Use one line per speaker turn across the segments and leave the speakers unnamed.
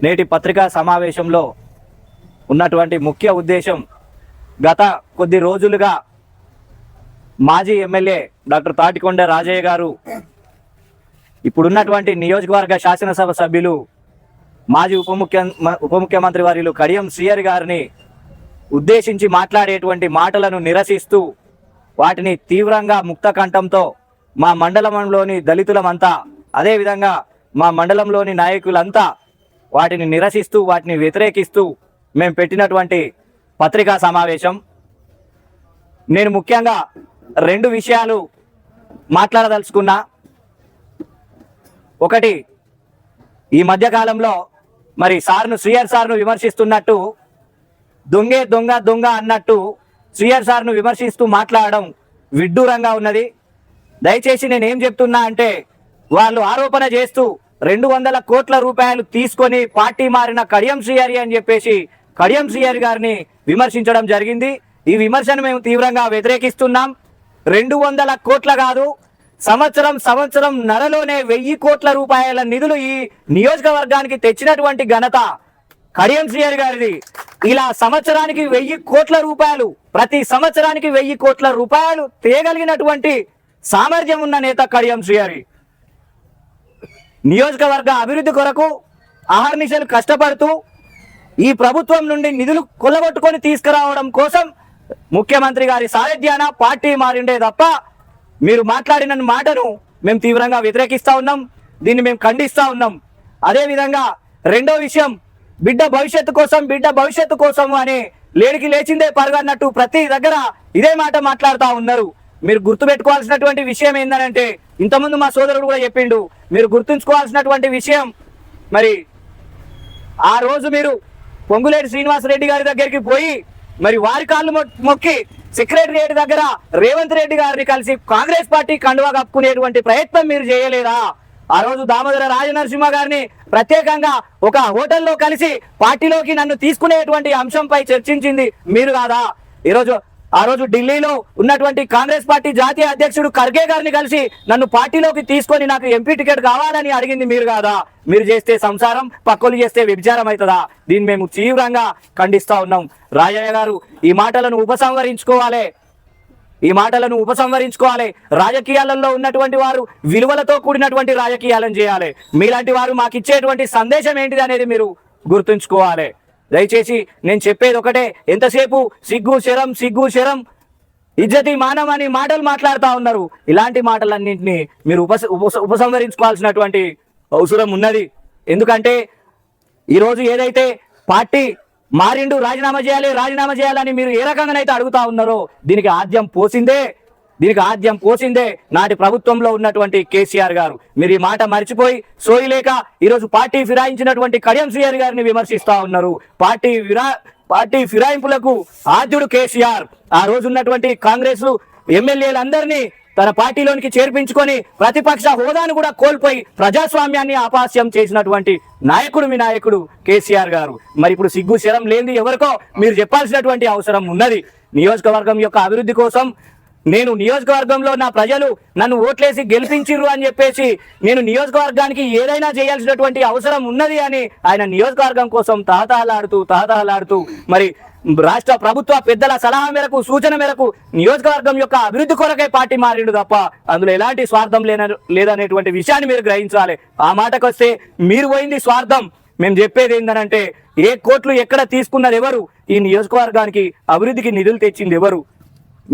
నేటి పత్రికా సమావేశంలో ఉన్నటువంటి ముఖ్య ఉద్దేశం గత కొద్ది రోజులుగా మాజీ ఎమ్మెల్యే డాక్టర్ తాటికొండ రాజయ్య గారు ఇప్పుడున్నటువంటి నియోజకవర్గ శాసనసభ సభ్యులు మాజీ ఉప ముఖ్య ఉప ముఖ్యమంత్రి వారిలు కడియం శ్రీయర్ గారిని ఉద్దేశించి మాట్లాడేటువంటి మాటలను నిరసిస్తూ వాటిని తీవ్రంగా ముక్త కంఠంతో మా మండలంలోని దళితులమంతా అదేవిధంగా మా మండలంలోని నాయకులంతా వాటిని నిరసిస్తూ వాటిని వ్యతిరేకిస్తూ మేము పెట్టినటువంటి పత్రికా సమావేశం. నేను ముఖ్యంగా రెండు విషయాలు మాట్లాడదలుచుకున్నా. ఒకటి ఈ మధ్యకాలంలో మరి సార్ను శ్రీయర్ సార్ను విమర్శిస్తున్నట్టు దొంగే దొంగ దొంగ అన్నట్టు శ్రీయర్ సార్ను విమర్శిస్తూ మాట్లాడడం విడ్డూరంగా ఉన్నది. దయచేసి నేను ఏం చెప్తున్నా అంటే వాళ్ళు ఆరోపణ చేస్తూ రెండు వందల కోట్ల రూపాయలు తీసుకొని పార్టీ మారిన కడియం శ్రీహరి అని చెప్పేసి కడియం శ్రీహరి గారిని విమర్శించడం జరిగింది. ఈ విమర్శను మేము తీవ్రంగా వ్యతిరేకిస్తున్నాం. రెండు వందల కోట్ల కాదు సంవత్సరం సంవత్సరం నరలోనే వెయ్యి కోట్ల రూపాయల నిధులు ఈ నియోజకవర్గానికి తెచ్చినటువంటి ఘనత కడియం శ్రీహరి గారిది. ఇలా సంవత్సరానికి వెయ్యి కోట్ల రూపాయలు ప్రతి సంవత్సరానికి వెయ్యి కోట్ల రూపాయలు తేగలిగినటువంటి సామర్థ్యం ఉన్న నేత కడియం శ్రీహరి. నియోజకవర్గ అభివృద్ధి కొరకు అహర్నిశలు కష్టపడుతూ ఈ ప్రభుత్వం నుండి నిధులు కొల్లగొట్టుకొని తీసుకురావడం కోసం ముఖ్యమంత్రి గారి సారథ్యాన పార్టీ మారిండే తప్ప మీరు మాట్లాడిన మాటను మేము తీవ్రంగా వ్యతిరేకిస్తూ ఉన్నాం. దీన్ని మేము ఖండిస్తూ ఉన్నాం. అదేవిధంగా రెండో విషయం బిడ్డ భవిష్యత్తు కోసం బిడ్డ భవిష్యత్తు కోసం అని లేడికి లేచిందే పరుగన్నట్టు ప్రతి దగ్గర ఇదే మాట మాట్లాడుతూ ఉన్నారు. మీరు గుర్తుపెట్టుకోవాల్సినటువంటి విషయం ఏంటంటే ఇంతకుముందు మా సోదరుడు కూడా చెప్పిండు మీరు గుర్తుంచుకోవాల్సినటువంటి విషయం మరి ఆ రోజు మీరు పొంగులేటి శ్రీనివాసరెడ్డి గారి దగ్గరికి పోయి మరి వారి కాళ్ళు మొక్కి సెక్రటరియట్ దగ్గర రేవంత్ రెడ్డి గారిని కలిసి కాంగ్రెస్ పార్టీ కండువా కప్పుకునేటువంటి ప్రయత్నం మీరు చేయలేదా? ఆ రోజు దామోదర రాజనరసింహ గారిని ప్రత్యేకంగా ఒక హోటల్లో కలిసి పార్టీలోకి నన్ను తీసుకునేటువంటి అంశంపై చర్చించింది మీరు కాదా? ఈరోజు ఆ రోజు ఢిల్లీలో ఉన్నటువంటి కాంగ్రెస్ పార్టీ జాతీయ అధ్యక్షుడు ఖర్గే గారిని కలిసి నన్ను పార్టీలోకి తీసుకొని నాకు ఎంపీ టికెట్ కావాలని అడిగింది మీరు కాదా? మీరు చేస్తే సంసారం పక్కలు చేస్తే వ్యభిచారం అవుతుందా? దీన్ని మేము తీవ్రంగా ఖండిస్తా ఉన్నాం. రాజయ్య గారు ఈ మాటలను ఉపసంహరించుకోవాలి. ఈ మాటలను ఉపసంహరించుకోవాలి. రాజకీయాలలో ఉన్నటువంటి వారు విలువలతో కూడినటువంటి రాజకీయాలను చేయాలి. మీలాంటి వారు మాకు ఇచ్చేటువంటి సందేశం ఏంటిది అనేది మీరు గుర్తుంచుకోవాలి. దయచేసి నేను చెప్పేది ఒకటే. ఎంతసేపు? సిగ్గు శరం సిగ్గు శరం. ఇజ్జతి మానం అని మాటలు మాట్లాడుతూ ఉన్నారు. ఇలాంటి మాటలన్నింటినీ మీరు ఉపస ఉపసంహరించుకోవాల్సినటువంటి అవసరం ఉన్నది. ఎందుకంటే ఈరోజు ఏదైతే పార్టీ మారిండు రాజీనామా చేయాలి రాజీనామా చేయాలని మీరు ఏ రకంగానైతే అడుగుతా ఉన్నారో దీనికి ఆద్యం పోసిందే. దీనికి ఆద్యం పోసిందే నాటి ప్రభుత్వంలో ఉన్నటువంటి కేసీఆర్ గారు. మీరు ఈ మాట మర్చిపోయి సోయలేక ఈరోజు పార్టీ ఫిరాయించినటువంటి కడియం శ్రీఆర్ గారిని విమర్శిస్తా ఉన్నారు. పార్టీ విరా పార్టీ ఫిరాయింపులకు ఆద్యుడు కేసీఆర్. ఆ రోజు ఉన్నటువంటి కాంగ్రెస్ ఎమ్మెల్యేలందరినీ తన పార్టీలోనికి చేర్పించుకొని ప్రతిపక్ష హోదాను కూడా కోల్పోయి ప్రజాస్వామ్యాన్ని అపహాస్యం చేసినటువంటి నాయకుడు మీ నాయకుడు కేసీఆర్ గారు. మరి ఇప్పుడు సిగ్గు శరం లేనిది ఎవరికో మీరు చెప్పాల్సినటువంటి అవసరం ఉన్నది. నియోజకవర్గం యొక్క అభివృద్ధి కోసం నేను నియోజకవర్గంలో నా ప్రజలు నన్ను ఓట్లేసి గెలిపించిర్రు అని చెప్పేసి నేను నియోజకవర్గానికి ఏదైనా చేయాల్సినటువంటి అవసరం ఉన్నది అని ఆయన నియోజకవర్గం కోసం తహతహలాడుతూ తహతహలాడుతూ మరి రాష్ట్ర ప్రభుత్వ పెద్దల సలహా మేరకు సూచన మేరకు నియోజకవర్గం యొక్క అభివృద్ధి కొరకే పార్టీ మారిండు తప్ప అందులో ఎలాంటి స్వార్థం లేన లేదనేటువంటి విషయాన్ని మీరు గ్రహించాలి. ఆ మాటకొస్తే మీరు పోయింది స్వార్థం. మేము చెప్పేది ఏంటంటే ఏ కోట్లు ఎక్కడ తీసుకున్నది ఎవరు? ఈ నియోజకవర్గానికి అభివృద్ధికి నిధులు తెచ్చింది ఎవరు?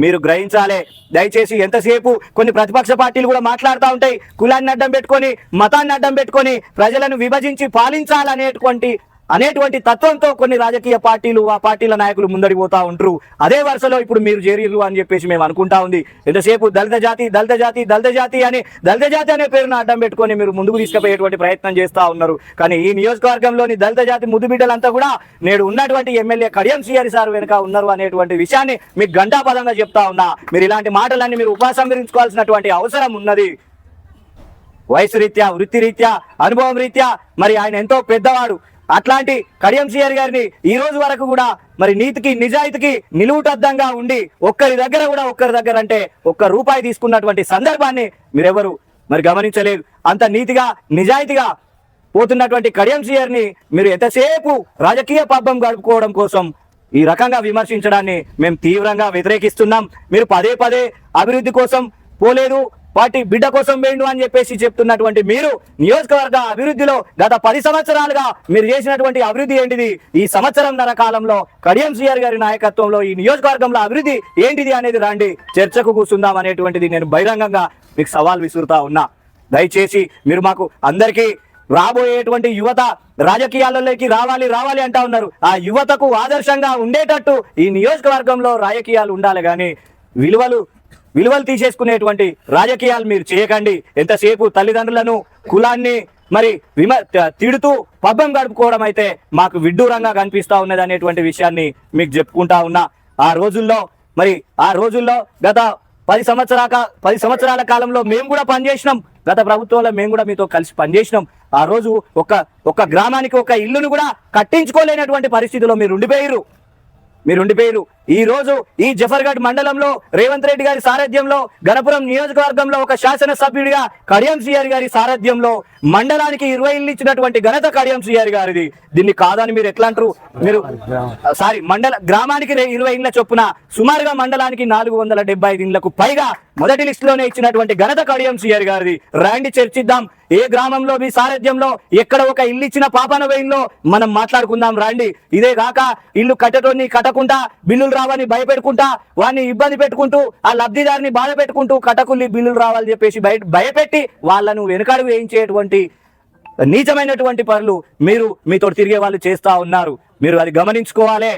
మీరు గ్రహించాలి. దయచేసి ఎంతసేపు కొన్ని ప్రతిపక్ష పార్టీలు కూడా మాట్లాడుతూ ఉంటాయి. కులాన్ని అడ్డం పెట్టుకొని మతాన్ని అడ్డం పెట్టుకొని ప్రజలను విభజించి పాలించాలనేటువంటి అనేటువంటి తత్వంతో కొన్ని రాజకీయ పార్టీలు ఆ పార్టీల నాయకులు ముందడి పోతా ఉంటారు అదే వరుసలో ఇప్పుడు మీరు చేరిర్రు అని చెప్పేసి మేము అనుకుంటా ఉంది. ఎంతసేపు దళిత జాతి దళిత జాతి దళిత జాతి అని దళిత జాతి అనే పేరును అడ్డం పెట్టుకొని మీరు ముందుకు తీసుకుపోయేటువంటి ప్రయత్నం చేస్తా ఉన్నారు. కానీ ఈ నియోజకవర్గంలోని దళిత జాతి ముద్దు బిడ్డలంతా కూడా నేడు ఉన్నటువంటి ఎమ్మెల్యే కడియం సిఆర్ సార్ వెనుక ఉన్నారు అనేటువంటి విషయాన్ని మీకు గంటాపదంగా చెప్తా ఉన్నా. మీరు ఇలాంటి మాటలన్నీ మీరు ఉపసంహరించుకోవాల్సినటువంటి అవసరం ఉన్నది. వయసు రీత్యా వృత్తి రీత్యా అనుభవం రీత్యా మరి ఆయన ఎంతో పెద్దవాడు. అట్లాంటి కడియం సిఆర్ గారిని ఈ రోజు వరకు కూడా మరి నీతికి నిజాయితీకి నిలువుటద్దంగా ఉండి ఒక్కరి దగ్గర కూడా ఒక్కరి దగ్గర అంటే ఒక్క రూపాయి తీసుకున్నటువంటి సందర్భాన్ని మీరెవరు మరి గమనించలేదు. అంత నీతిగా నిజాయితీగా పోతున్నటువంటి కడియం ని మీరు ఎంతసేపు రాజకీయ పబ్బం గడుపుకోవడం కోసం ఈ రకంగా విమర్శించడాన్ని మేము తీవ్రంగా వ్యతిరేకిస్తున్నాం. మీరు పదే పదే అభివృద్ధి కోసం పోలేదు. వాటి బిడ్డ కోసం వేయండు అని చెప్పేసి చెప్తున్నటువంటి మీరు నియోజకవర్గ అభివృద్ధిలో గత పది సంవత్సరాలుగా మీరు చేసినటువంటి అభివృద్ధి ఏంటిది? ఈ సంవత్సరంన్నర కాలంలో కడియం సిఆర్ గారి నాయకత్వంలో ఈ నియోజకవర్గంలో అభివృద్ధి ఏంటిది అనేది రండి చర్చకు కూర్చుందాం అనేటువంటిది నేను బహిరంగంగా మీకు సవాల్ విసురుతా ఉన్నా. దయచేసి మీరు మాకు అందరికీ రాబోయేటువంటి యువత రాజకీయాలలోకి రావాలి రావాలి అంటా ఉన్నారు. ఆ యువతకు ఆదర్శంగా ఉండేటట్టు ఈ నియోజకవర్గంలో రాజకీయాలు ఉండాలి కానీ విలువలు విలువలు తీసేసుకునేటువంటి రాజకీయాలు మీరు చేయకండి. ఎంతసేపు తల్లిదండ్రులను కులాన్ని మరి విమ తిడుతూ పబ్బం గడుపుకోవడం అయితే మాకు విడ్డూరంగా కనిపిస్తూ ఉన్నది అనేటువంటి విషయాన్ని మీకు చెప్పుకుంటా ఉన్నా. ఆ రోజుల్లో మరి ఆ రోజుల్లో గత పది సంవత్సరాల పది సంవత్సరాల కాలంలో మేము కూడా పనిచేసినాం. గత ప్రభుత్వంలో మేము కూడా మీతో కలిసి పనిచేసినాం. ఆ రోజు ఒక ఒక గ్రామానికి ఒక ఇల్లును కూడా కట్టించుకోలేనటువంటి పరిస్థితిలో మీరు ఉండిపోయారు మీరు ఉండిపోయారు ఈ రోజు ఈ జఫర్గఢ్ మండలంలో రేవంత్ రెడ్డి గారి సారథ్యంలో గణపురం నియోజకవర్గంలో ఒక శాసన సభ్యుడిగా కడియం సిఆర్ గారి సారథ్యంలో మండలానికి ఇరవై ఇల్లు ఇచ్చినటువంటి ఘనత కడియం సిఆర్ గారిది. దీన్ని కాదని మీరు ఎట్లా అంటారు మీరు సారీ మండల గ్రామానికి ఇరవై ఇళ్ళ చొప్పున సుమారుగా మండలానికి నాలుగు వందల డెబ్బై ఐదు ఇళ్ళకు పైగా మొదటి లిస్ట్లోనే ఇచ్చినటువంటి ఘనత కడియం సిఆర్ గారిది. రండి చర్చిద్దాం. ఏ గ్రామంలో మీ సారథ్యంలో ఎక్కడ ఒక ఇల్లు ఇచ్చిన పాపన వేయిల్లో మనం మాట్లాడుకుందాం. రాండి. ఇదే కాక ఇల్లు కట్టటోని కట్టకుండా బిల్లులు రావని భయపెట్టుకుంటా వాడిని ఇబ్బంది పెట్టుకుంటూ ఆ లబ్ధిదారిని బాధ పెట్టుకుంటూ కటకుల్లి బిల్లులు రావాలని చెప్పేసి బయట భయపెట్టి వాళ్ళను వెనుకడు వేయించేటువంటి నీచమైనటువంటి పనులు మీరు మీతో తిరిగే వాళ్ళు చేస్తా ఉన్నారు. మీరు అది గమనించుకోవాలి.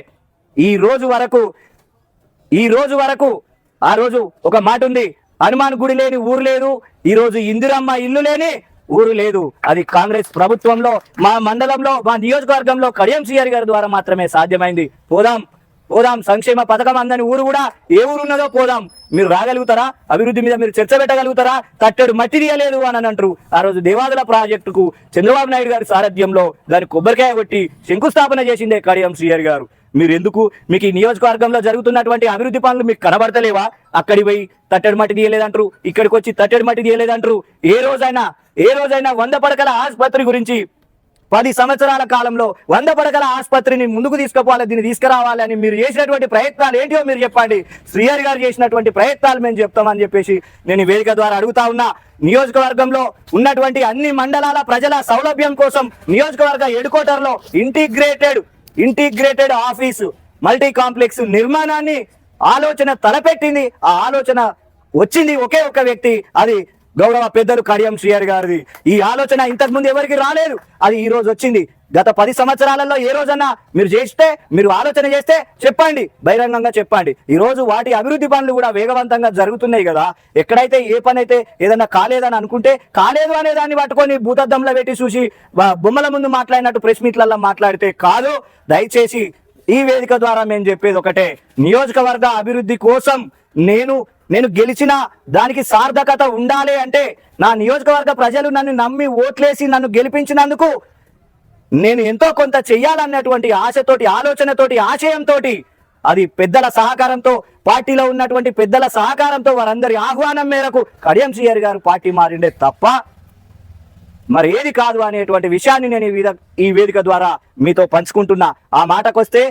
ఈ రోజు వరకు ఈ రోజు వరకు ఆ రోజు ఒక మాట ఉంది. హనుమాన్ గుడి లేని ఊరు లేదు. ఈ రోజు ఇందిరమ్మ ఇల్లు లేని ఊరు లేదు. అది కాంగ్రెస్ ప్రభుత్వంలో మా మండలంలో మా నియోజకవర్గంలో కడియం సిఆర్ గారి ద్వారా మాత్రమే సాధ్యమైంది. పోదాం. పోదాం సంక్షేమ పథకం అందని ఊరు కూడా ఏ ఊరు ఉన్నదో పోదాం. మీరు రాగలుగుతారా? అభివృద్ధి మీద మీరు చర్చ పెట్టగలుగుతారా? తట్టెడు మట్టి తీయలేదు అని అంటారు ఆ రోజు దేవాదుల ప్రాజెక్టుకు చంద్రబాబు నాయుడు గారి సారథ్యంలో దాని కొబ్బరికాయ కొట్టి శంకుస్థాపన చేసిందే కడియం శ్రీయర్ గారు. మీరు ఎందుకు మీకు ఈ నియోజకవర్గంలో జరుగుతున్నటువంటి అభివృద్ధి పనులు మీకు కనబడతలేవా? అక్కడి పోయి తట్టెడు మట్టి తీయలేదంటారు. ఇక్కడికి వచ్చి తట్టెడు మట్టి తీయలేదంటారు. ఏ రోజైనా ఏ రోజైనా వంద పడకల ఆసుపత్రి గురించి పది సంవత్సరాల కాలంలో వంద పడకల ఆసుపత్రిని ముందుకు తీసుకుపోవాలి దీన్ని తీసుకురావాలని మీరు చేసినటువంటి ప్రయత్నాలు ఏంటివో మీరు చెప్పండి. శ్రీహరి గారు చేసినటువంటి ప్రయత్నాలు మేము చెప్తామని చెప్పేసి నేను వేదిక ద్వారా అడుగుతా ఉన్నా. నియోజకవర్గంలో ఉన్నటువంటి అన్ని మండలాల ప్రజల సౌలభ్యం కోసం నియోజకవర్గ head integrated integrated office multi complex నిర్మాణాన్ని ఆలోచన తలపెట్టింది. ఆ ఆలోచన వచ్చింది ఒకే ఒక వ్యక్తి అది గౌరవ పెద్దలు కడియం గారిది. ఈ ఆలోచన ఇంతకు ముందు ఎవరికి రాలేదు. అది ఈ రోజు వచ్చింది. గత పది సంవత్సరాలలో ఏ రోజన్నా మీరు చేస్తే మీరు ఆలోచన చేస్తే చెప్పండి. బహిరంగంగా చెప్పండి. ఈ రోజు వాటి అభివృద్ధి పనులు కూడా వేగవంతంగా జరుగుతున్నాయి కదా. ఎక్కడైతే ఏ పని అయితే ఏదన్నా కాలేదని అనుకుంటే కాలేదు అనే దాన్ని పట్టుకొని భూతద్దంలో పెట్టి చూసి బొమ్మల ముందు మాట్లాడినట్టు ప్రెస్ మీట్లలో మాట్లాడితే కాదు. దయచేసి ఈ వేదిక ద్వారా మేము చెప్పేది ఒకటే. నియోజకవర్గ అభివృద్ధి కోసం నేను నేను గెలిచిన దానికి సార్థకత ఉండాలి అంటే నా నియోజకవర్గ ప్రజలు నన్ను నమ్మి ఓట్లేసి నన్ను గెలిపించినందుకు నేను ఎంతో కొంత చెయ్యాలన్నటువంటి ఆశతోటి ఆలోచనతోటి ఆశయంతో అది పెద్దల సహకారంతో పార్టీలో ఉన్నటువంటి పెద్దల సహకారంతో వారందరి ఆహ్వానం మేరకు కడియం సిఆర్ గారు పార్టీ మారిండే తప్ప మరి ఏది కాదు అనేటువంటి విషయాన్ని నేను ఈ వేదిక ఈ వేదిక ద్వారా మీతో పంచుకుంటున్నా. ఆ మాటకొస్తే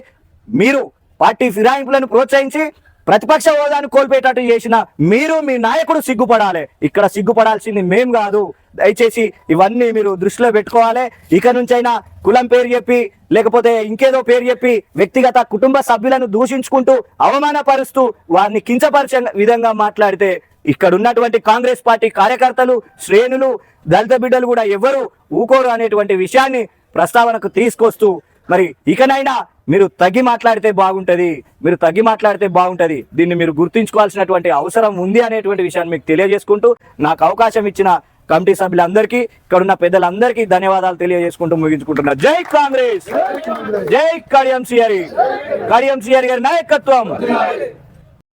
మీరు పార్టీ ఫిరాయింపులను ప్రోత్సహించి ప్రతిపక్ష హోదాను కోల్పోయేటట్టు చేసిన మీరు మీ నాయకుడు సిగ్గుపడాలి. ఇక్కడ సిగ్గుపడాల్సింది మేం కాదు. దయచేసి ఇవన్నీ మీరు దృష్టిలో పెట్టుకోవాలి. ఇక నుంచైనా కులం పేరు చెప్పి లేకపోతే ఇంకేదో పేరు చెప్పి వ్యక్తిగత కుటుంబ సభ్యులను దూషించుకుంటూ అవమానపరుస్తూ వారిని కించపరిచే విధంగా మాట్లాడితే ఇక్కడ ఉన్నటువంటి కాంగ్రెస్ పార్టీ కార్యకర్తలు శ్రేణులు దళిత బిడ్డలు కూడా ఎవరు ఊకోరు అనేటువంటి విషయాన్ని ప్రస్తావనకు తీసుకొస్తూ మరి ఇకనైనా మీరు తగ్గి మాట్లాడితే బాగుంటది మీరు తగ్గి మాట్లాడితే బాగుంటది దీన్ని మీరు గుర్తుంచుకోవాల్సినటువంటి అవసరం ఉంది అనేటువంటి విషయాన్ని మీకు తెలియజేసుకుంటూ నాకు అవకాశం ఇచ్చిన కమిటీ సభ్యులందరికీ ఇక్కడ ఉన్న పెద్దలందరికీ ధన్యవాదాలు తెలియజేసుకుంటూ ముగించుకుంటున్నా. జై కాంగ్రెస్! జై కడియం సిఆర్ కడియం సిఆర్ గారి నాయకత్వం!